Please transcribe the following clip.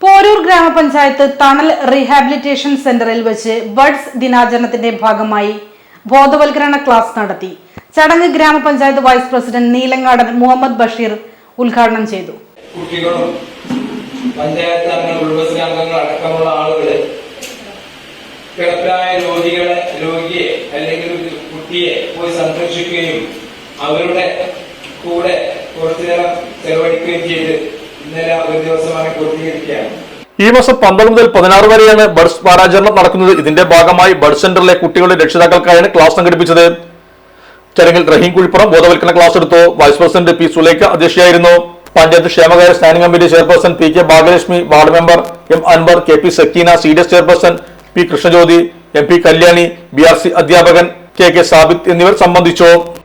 പോരൂർ ഗ്രാമപഞ്ചായത്ത് തണൽ റീഹാബിലിറ്റേഷൻ സെന്ററിൽ വെച്ച് ബഡ്സ് ദിനാചരണത്തിന്റെ ഭാഗമായി ബോധവൽക്കരണ ക്ലാസ് നടത്തി. ചടങ്ങ് ഗ്രാമപഞ്ചായത്ത് വൈസ് പ്രസിഡന്റ് നീലങ്ങാടൻ മുഹമ്മദ് ബഷീർ ഉദ്ഘാടനം ചെയ്തു. കുട്ടികളും അടക്കമുള്ള രോഗികളെ രോഗിയെ അല്ലെങ്കിൽ കുട്ടിയെ അവരുടെ കൂടെ കുറച്ചു ചെലവഴിക്കുകയും ചെയ്ത് ഇന്നലെ ഒരു ദിവസമാണ് ഈ മാസം പന്ത്രണ്ട് മുതൽ പതിനാറ് വരെയാണ് ബഡ്സ് വാരാചരണം നടക്കുന്നത്. ഇതിന്റെ ഭാഗമായി ബഡ് സെന്ററിലെ കുട്ടികളുടെ രക്ഷിതാക്കൾക്കായാണ് ക്ലാസ് സംഘടിപ്പിച്ചത്. ചടങ്ങിൽ റഹീം കുഴിപ്പുറം ബോധവൽക്കരണ ക്ലാസ് എടുത്തു. വൈസ് പ്രസിഡന്റ് പി സുലേഖ അധ്യക്ഷയായിരുന്നു. പഞ്ചായത്ത് ക്ഷേമകാര്യ standing committee chairperson P K Bhagyalakshmi ward member M Anwar K P Sakeena C D S chairperson P Krishnajyothi M P Kalyani B R C അധ്യാപകൻ K K Sabith എന്നിവർ സംബന്ധിച്ചു.